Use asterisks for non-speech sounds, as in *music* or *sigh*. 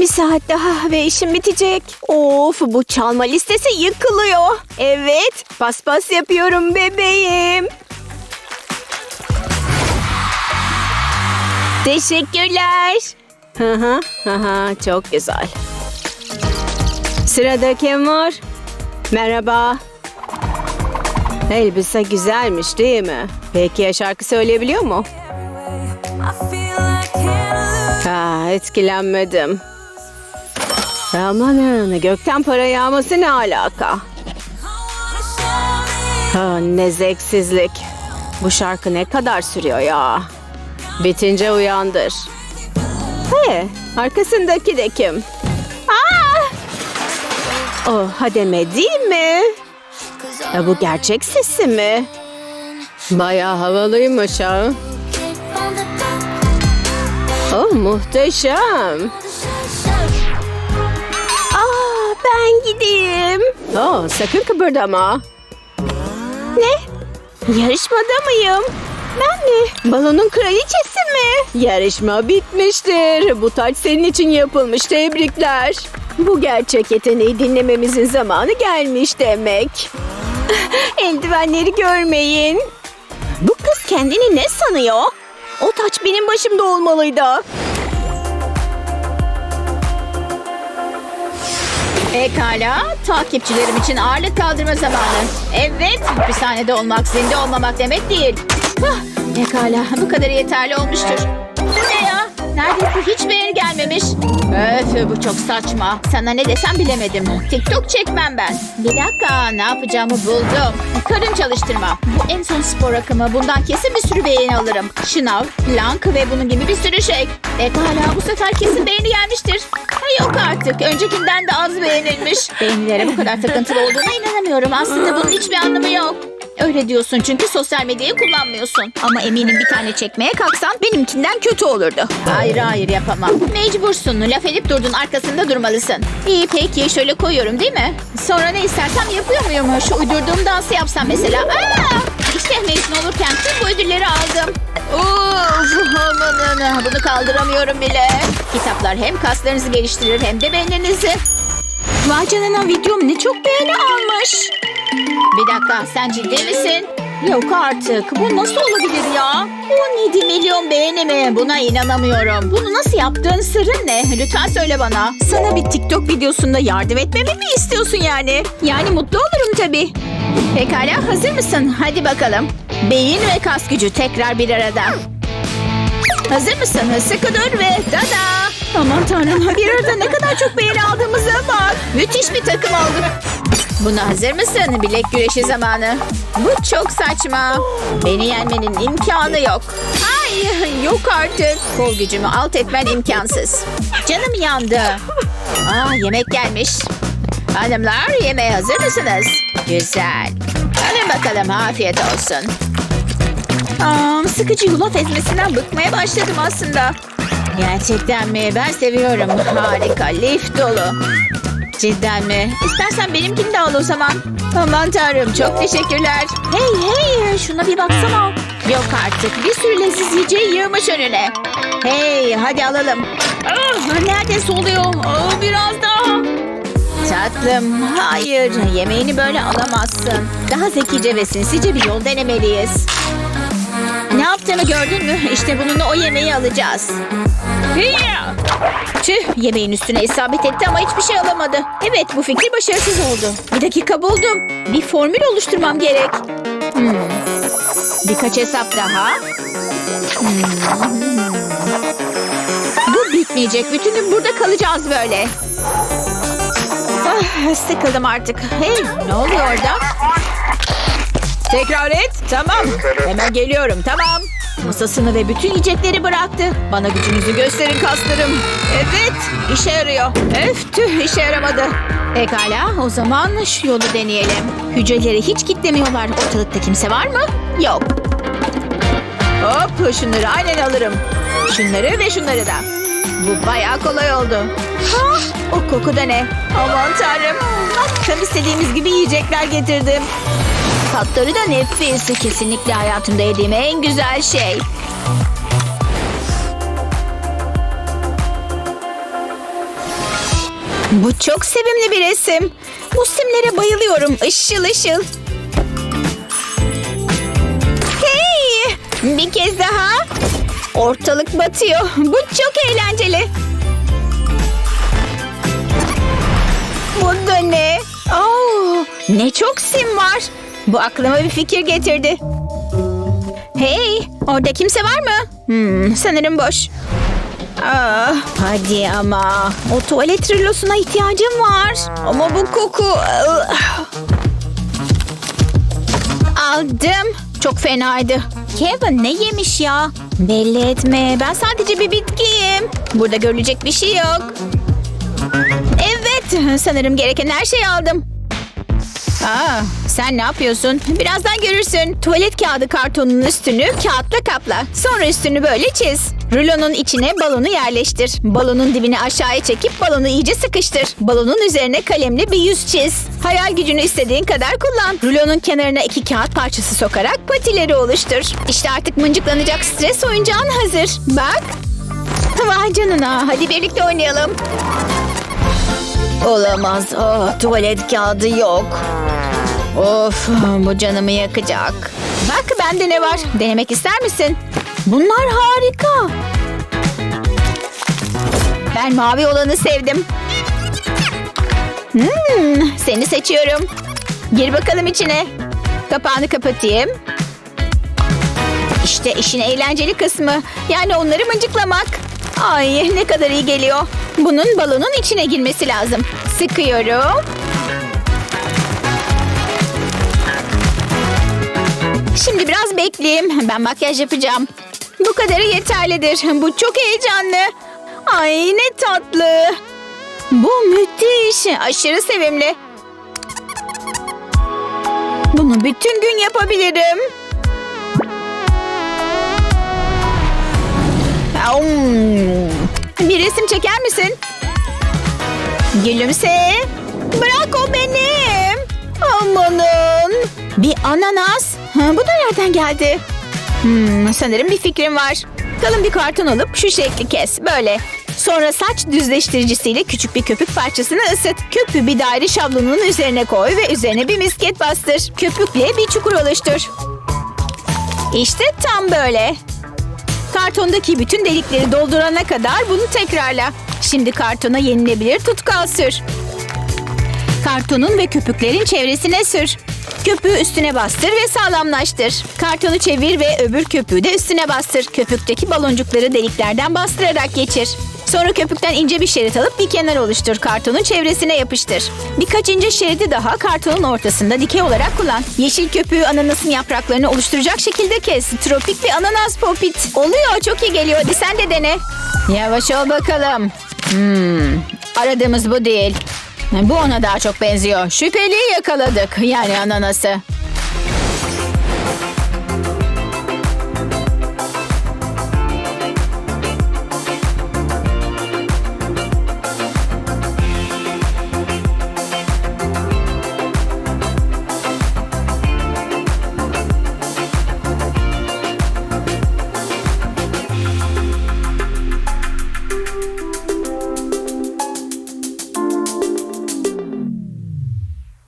Bir saat daha ve işim bitecek. Of bu çalma listesi yıkılıyor. Evet paspas yapıyorum bebeğim. Teşekkürler. Hı hı hı hı çok güzel. Sırada kim var? Merhaba. Elbise güzelmiş değil mi? Peki ya şarkı söyleyebiliyor mu? Ha, etkilenmedim. Amanın gökten para yağması ne alaka? Ha, ne zevksizlik. Bu şarkı ne kadar sürüyor ya? Bitince uyandır. He, arkasındaki de kim? Aa! Oh, hademe değil mi? Ya bu gerçek sesi mi? Bayağı havalıymış ha. Oh, muhteşem. Ben gideyim. Oh, sakın kıpırdama. Ne? Yarışmada mıyım? Ben mi? Balonun kraliçesi mi? Yarışma bitmiştir. Bu taç senin için yapılmış. Tebrikler. Bu gerçek yeteneği dinlememizin zamanı gelmiş demek. *laughs* Eldivenleri görmeyin. Bu kız kendini ne sanıyor? O taç benim başımda olmalıydı. Pekala, takipçilerim için ağırlık kaldırma zamanı. Evet, hapishanede olmak zinde olmamak demek değil. Hah, pekala, bu kadar yeterli olmuştur. Neredeyse hiç beğeni gelmemiş. Öf, bu çok saçma. Sana ne desem bilemedim. TikTok çekmem ben. Bir dakika, ne yapacağımı buldum. Karın çalıştırma. Bu en son spor akımı. Bundan kesin bir sürü beğeni alırım. Şınav, plank ve bunun gibi bir sürü şey. Pekala, bu sefer kesin beğeni gelmiştir. Ha, yok artık. Öncekinden de az beğenilmiş. Beğenilere bu kadar takıntılı olduğuna inanamıyorum. Aslında bunun hiçbir anlamı yok. Öyle diyorsun çünkü sosyal medyayı kullanmıyorsun. Ama eminim bir tane çekmeye kalksan benimkinden kötü olurdu. Hayır hayır yapamam. Mecbursun. Laf edip durdun arkasında durmalısın. İyi peki şöyle koyuyorum değil mi? Sonra ne istersem yapıyor muyum? Şu uydurduğum dansı yapsam mesela. Aa! İşte mezun olurken tüm bu ödülleri aldım. Uf, amanın. Bunu kaldıramıyorum bile. Kitaplar hem kaslarınızı geliştirir hem de beyninizi. Vay canına videom ne çok beğeni almış. Bir dakika sen ciddi misin? Yok artık. Bu nasıl olabilir ya? 17 milyon beğeni mi? Buna inanamıyorum. Bunu nasıl yaptığın sırrın ne? Lütfen söyle bana. Sana bir TikTok videosunda yardım etmemi mi istiyorsun yani? Yani mutlu olurum tabii. Pekala hazır mısın? Hadi bakalım. Beyin ve kas gücü tekrar bir arada. Hazır mısın? Sıkı dur ve tada! Aman tanrım bir arada ne kadar çok beğeni aldığımıza bak. Müthiş bir takım olduk. Buna hazır mısın? Bilek güreşi zamanı. Bu çok saçma. Beni yenmenin imkanı yok. Ay yok artık. Kol gücümü alt etmen imkansız. Canım yandı. Aa yemek gelmiş. Hanımlar yemeğe hazır mısınız? Güzel. Alın bakalım afiyet olsun. Aa, sıkıcı yulaf ezmesinden bıkmaya başladım aslında. Gerçekten mi? Ben seviyorum. Harika, lif dolu. Cidden mi? İstersen benimkini de al o zaman. Aman tanrım çok teşekkürler. Hey hey şuna bir baksana. Yok artık bir sürü leziz yiyeceği yığmış önüne. Hey hadi alalım. Ah, neredeyse oluyor. Aa, biraz daha. Tatlım hayır yemeğini böyle alamazsın. Daha zekice ve sinsice bir yol denemeliyiz. Ne yaptığını gördün mü? İşte bununla o yemeği alacağız. Tüh yemeğin üstüne isabet etti ama hiçbir şey alamadı. Evet bu fikir başarısız oldu. Bir dakika buldum. Bir formül oluşturmam gerek. Hmm. Birkaç hesap daha. Hmm. Bu bitmeyecek. Bütün gün burada kalacağız böyle. Ah, sıkıldım artık. Hey ne oluyor orada? Tekrar et. Tamam. Hemen geliyorum. Tamam. Masasını ve bütün yiyecekleri bıraktı. Bana gücünüzü gösterin kaslarım. Evet. işe yarıyor. Öf tüh işe yaramadı. Pekala o zaman şu yolu deneyelim. Hücreleri hiç kitlemiyorlar. Ortalıkta kimse var mı? Yok. Hop şunları aynen alırım. Şunları ve şunları da. Bu bayağı kolay oldu. Ha, o koku da ne? Aman tanrım. Tam istediğimiz gibi yiyecekler getirdim. Tatları da nefis. Kesinlikle hayatımda yediğim en güzel şey. Bu çok sevimli bir resim. Bu simlere bayılıyorum. Işıl ışıl. Hey! Bir kez daha. Ortalık batıyor. Bu çok eğlenceli. Bu da ne? Oo, ne çok sim var. Bu aklıma bir fikir getirdi. Hey, orada kimse var mı? Hmm, sanırım boş. Ah, hadi ama. O tuvalet rillosuna ihtiyacım var. Ama bu koku... ah. Aldım. Çok fenaydı. Kevin ne yemiş ya? Belli etme. Ben sadece bir bitkiyim. Burada görülecek bir şey yok. Evet, sanırım gereken her şeyi aldım. Aa, sen ne yapıyorsun? Birazdan görürsün. Tuvalet kağıdı kartonunun üstünü kağıtla kapla. Sonra üstünü böyle çiz. Rulonun içine balonu yerleştir. Balonun dibini aşağıya çekip balonu iyice sıkıştır. Balonun üzerine kalemle bir yüz çiz. Hayal gücünü istediğin kadar kullan. Rulonun kenarına iki kağıt parçası sokarak patileri oluştur. İşte artık mıncıklanacak stres oyuncağın hazır. Bak. Vay canına. Hadi birlikte oynayalım. Olamaz. Oh, tuvalet kağıdı yok. Of bu canımı yakacak. Bak bende ne var? Denemek ister misin? Bunlar harika. Ben mavi olanı sevdim. Hmm, seni seçiyorum. Gir bakalım içine. Kapağını kapatayım. İşte işin eğlenceli kısmı. Yani onları mıncıklamak. Ay ne kadar iyi geliyor. Bunun balonun içine girmesi lazım. Sıkıyorum. Şimdi biraz bekleyeyim. Ben makyaj yapacağım. Bu kadarı yeterlidir. Bu çok heyecanlı. Ay ne tatlı. Bu müthiş. Aşırı sevimli. Bunu bütün gün yapabilirim. Bir resim çeker misin? Gülümse. Bırak o benim. Amanın. Bir ananas. Ha, bu da nereden geldi? Hmm, sanırım bir fikrim var. Kalın bir karton alıp şu şekli kes. Böyle. Sonra saç düzleştiricisiyle küçük bir köpük parçasını ısıt. Köpüğü bir daire şablonun üzerine koy ve üzerine bir misket bastır. Köpükle bir çukur oluştur. İşte tam böyle. Kartondaki bütün delikleri doldurana kadar bunu tekrarla. Şimdi kartona yenilebilir tutkal sür. Kartonun ve köpüklerin çevresine sür. Köpüğü üstüne bastır ve sağlamlaştır. Kartonu çevir ve öbür köpüğü de üstüne bastır. Köpükteki baloncukları deliklerden bastırarak geçir. Sonra köpükten ince bir şerit alıp bir kenar oluştur. Kartonun çevresine yapıştır. Birkaç ince şeridi daha kartonun ortasında dikey olarak kullan. Yeşil köpüğü ananasın yapraklarını oluşturacak şekilde kes. Tropik bir ananas popit. Oluyor çok iyi geliyor. Hadi sen de dene. Yavaş ol bakalım. Hmm, aradığımız bu değil. Bu ona daha çok benziyor. Şüpheliyi yakaladık. Yani ananası.